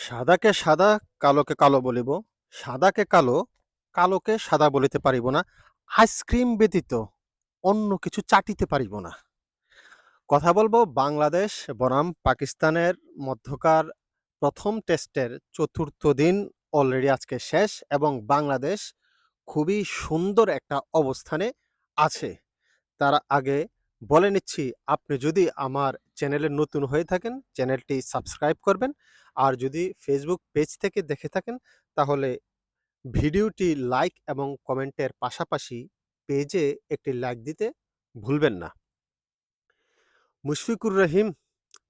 সাদাকে সাদা, কালোকে কালো বলিব। সাদাকে কালো, কালোকে সাদা বলিতে পারিব না। আইসক্রিম ব্যতীত অন্য কিছু চাটিতে পারিব না। কথা বলব বাংলাদেশ বনাম পাকিস্তানের মধ্যকার প্রথম টেস্টের চতুর্থ দিন অলরেডি আজকে শেষ এবং বাংলাদেশ খুবই সুন্দর একটা অবস্থানে আছে। তার আগে বলে নিচ্ছি আপনি যদি আমার চ্যানেলে নতুন হয়ে থাকেন চ্যানেলটি সাবস্ক্রাইব করবেন। আর যদি ফেসবুক পেজ থেকে দেখে থাকেন, তাহলে ভিডিওটি লাইক এবং কমেন্টের পাশাপাশি পেজে একটি লাইক দিতে ভুলবেন না। মুশফিকুর রহিম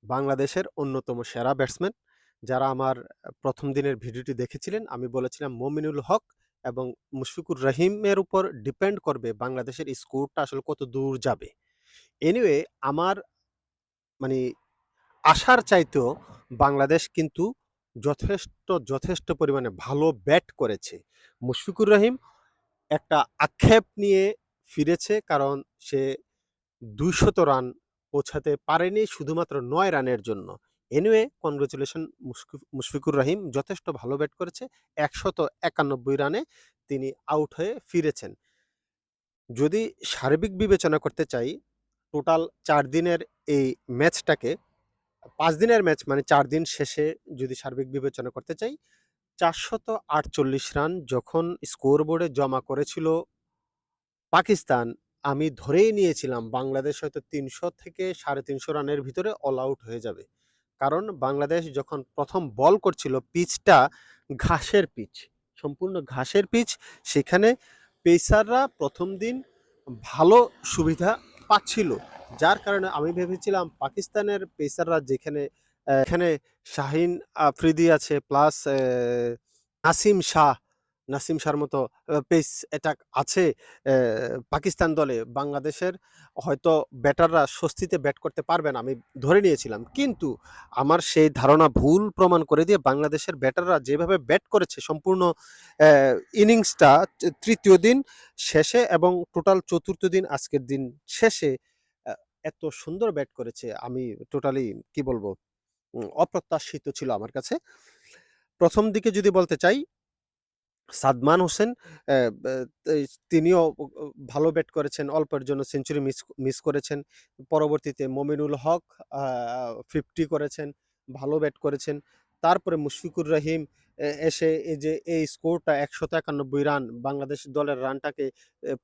বাংলাদেশের অন্যতম সেরা ব্যাটসম্যান। যারা আমার প্রথম দিনের ভিডিওটি দেখেছিলেন, আমি বলেছিলাম মমিনুল হক এবং মুশফিকুর রহিমের উপর ডিপেন্ড করবে বাংলাদেশের স্কোরটা আসলে কত দূর যাবে। এনিওয়ে আমার মানে আশার চাইতেও বাংলাদেশ কিন্তু যথেষ্ট, যথেষ্ট পরিমাণে ভালো ব্যাট করেছে। মুশফিকুর রহিম একটা আক্ষেপ নিয়ে ফিরেছে কারণ সে ২০০ রান পৌঁছাতে পারেনি শুধুমাত্র নয় রানের জন্য। এনিওয়ে কনগ্রাচুলেশন মুশফি মুশফিকুর রহিম যথেষ্ট ভালো ব্যাট করেছে। ১৯১ রানে তিনি আউট হয়ে ফিরেছেন। যদি সার্বিক বিবেচনা করতে চাই, টোটাল চার দিনের এই ম্যাচটাকে ৫ দিনের ম্যাচ মানে চার দিন শেষে যদি সার্বিক বিবেচনা করতে চাই, ৪৪৮ রান যখন স্কোর বোর্ডে জমা করেছিল পাকিস্তান, আমি ধরেই নিয়েছিলাম বাংলাদেশ হয়তো ৩০০ থেকে ৩৫০ রানের ভিতরে অল আউট হয়ে যাবে। কারণ বাংলাদেশ যখন প্রথম বল করছিল পিচটা ঘাসের পিচ, সম্পূর্ণ ঘাসের পিচ। সেখানে পেসাররা প্রথম দিন ভালো সুবিধা পাচ্ছিল। যার কারণে আমি ভেবেছিলাম পাকিস্তানের পেসাররা যেখানে এখানে শাহীন আফ্রিদি আছে প্লাস নাসিম শাহ, নাসিম শাহর মতো পেস অ্যাটাক আছে পাকিস্তান দলে। বাংলাদেশের হয়তো ব্যাটাররা স্বস্তিতে ব্যাট করতে পারবে না আমি ধরে নিয়েছিলাম। কিন্তু আমার সেই ধারণা ভুল প্রমাণ করে দিয়ে বাংলাদেশের ব্যাটাররা যেভাবে ব্যাট করেছে সম্পূর্ণ ইনিংসটা তৃতীয় দিন শেষে এবং টোটাল চতুর্থ দিন আজকের দিন শেষে এত সুন্দর ব্যাট করেছে আমি টোটালি কি বলব? অপ্রত্যাশিত ছিল আমার কাছে। প্রথম দিকে যদি বলতে চাই সাদমান হোসেন তিনিও ভালো ব্যাট করেছেন। অল্পের জন্য সেঞ্চুরি মিস মিস করেছেন। পরবর্তীতে মমিনুল হক ফিফটি করেছেন, ভালো ব্যাট করেছেন। তারপরে মুশফিকুর রহিম এসে এই যে এই স্কোরটা ১৯১ রান বাংলাদেশ দলের রানটাকে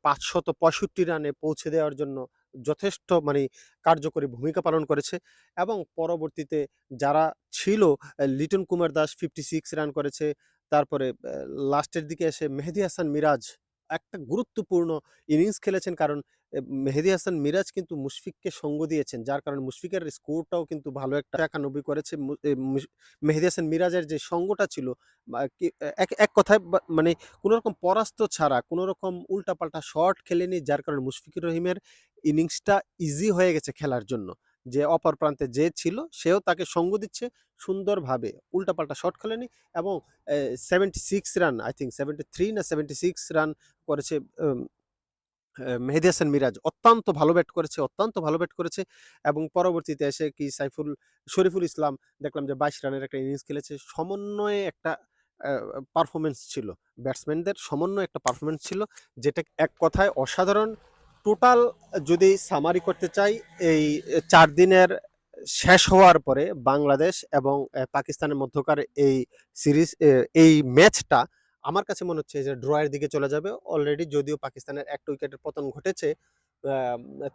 পাঁচশত পঁয়ষট্টি রানে পৌঁছে দেওয়ার জন্য যথেষ্ট মানে কার্যকরী ভূমিকা পালন করেছে এবং পরবর্তীতে যারা ছিল লিটন কুমার দাস ৫৬ রান করেছে। তারপরে লাস্টের দিকে এসে মেহেদি হাসান মিরাজ একটা গুরুত্বপূর্ণ ইনিংস খেলেছেন কারণ মেহেদী হাসান মিরাজ কিন্তু মুশফিককে সঙ্গ দিয়েছেন। যার কারণে মুশফিকের স্কোরটাও কিন্তু ভালো একটা ৯১ করেছে। মেহেদী হাসান মিরাজের যে সঙ্গটা ছিল এক কথায় মানে কোনোরকম পরাস্ত ছাড়া কোনরকম উল্টাপাল্টা শট খেলেনি, যার কারণে মুশফিকুর রহিমের ইনিংসটা ইজি হয়ে গেছে খেলার জন্য। যে অপর প্রান্তে যে ছিল সেও তাকে সঙ্গ দিচ্ছে সুন্দরভাবে। উল্টাপাল্টা শট খেলেনি এবং অ্যা ৭৬ রান আই থিংক ৭৩ না ৭৬ রান করেছে মেহেদী হাসান মিরাজ। অত্যন্ত ভালো ব্যাট করেছে, অত্যন্ত ভালো ব্যাট করেছে এবং পরবর্তীতে এসে কি সাইফুল শরীফুল ইসলাম দেখলাম যে ২২ রানের একটা ইনিংস খেলেছে। সমন্বয়ে একটা অ্যা পারফরম্যান্স ছিল। ব্যাটসম্যানদের সমন্বয়ে একটা পারফরম্যান্স ছিল যেটা এক কথায় অসাধারণ। টোটাল যদি সামারি করতে চাই, এই চার দিনের শেষ হওয়ার পরে বাংলাদেশ এবং পাকিস্তানের মধ্যকার এই সিরিজ এই ম্যাচটা আমার কাছে মনে হচ্ছে যে ড্র এর দিকে চলে যাবে। অলরেডি যদিও পাকিস্তানের ১ টা উইকেটের পতন ঘটেছে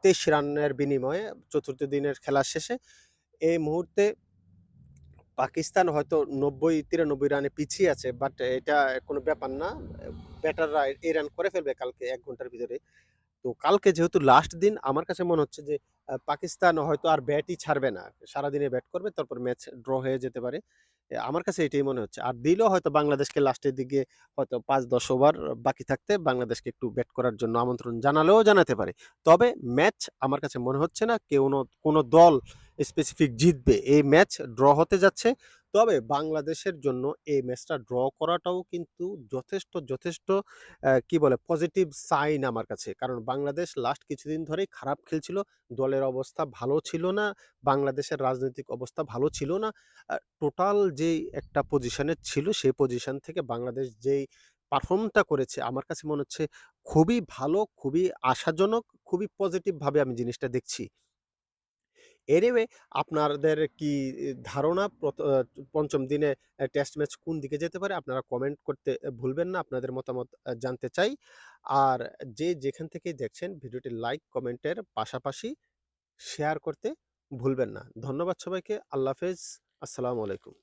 তেইশ রানের বিনিময়ে চতুর্থ দিনের খেলা শেষে। এই মুহূর্তে পাকিস্তান হয়তো ৯০-৯৩ রানে পিছিয়ে আছে। বাট এটা কোনো ব্যাপার না। ব্যাটাররা এই রান করে ফেলবে কালকে এক ঘণ্টার ভিতরে। তো কালকে যেহেতু লাস্ট দিন, আমার কাছে মনে হচ্ছে যে পাকিস্তান হয়তো আর ব্যাটই ছাড়বে না। সারাদিনে ব্যাট করবে, তারপর ম্যাচ ড্র হয়ে যেতে পারে। আমার কাছে এটাই মনে হচ্ছে। আর দিলেও হয়তো বাংলাদেশকে লাস্টের দিকে হয়তো ৫-১০ ওভার বাকি থাকতে বাংলাদেশকে একটু ব্যাট করার জন্য আমন্ত্রণ জানালেও জানাতে পারে। তবে ম্যাচ আমার কাছে মনে হচ্ছে না, কেউ কোনো দল স্পেসিফিক জিতবে। এই ম্যাচ ড্র হতে যাচ্ছে। তবে বাংলাদেশের জন্য এই ম্যাচটা ড্র করাটাও কিন্তু যথেষ্ট, যথেষ্ট কি বলে পজিটিভ সাইন আমার কাছে। কারণ বাংলাদেশ লাস্ট কিছুদিন ধরেই খারাপ খেলছিল। দলের অবস্থা ভালো ছিল না। বাংলাদেশের রাজনৈতিক অবস্থা ভালো ছিল না। টোটাল যেই একটা পজিশনে ছিল সেই পজিশন থেকে বাংলাদেশ যেই পারফর্মটা করেছে আমার কাছে মনে হচ্ছে খুবই ভালো, খুবই আশাজনক, খুবই পজিটিভভাবে আমি জিনিসটা দেখছি। এনিওয়ে আপনাদের কি ধারণা পঞ্চম দিনে টেস্ট ম্যাচ কোন দিকে যেতে পারে? আপনারা কমেন্ট করতে ভুলবেন না। আপনাদের মতামত জানতে চাই। আর যে যেখান থেকে দেখছেন ভিডিওটি লাইক, কমেন্টের পাশাপাশি শেয়ার করতে ভুলবেন না। ধন্যবাদ সবাইকে। আল্লাহ হাফেজ। আসসালামু আলাইকুম।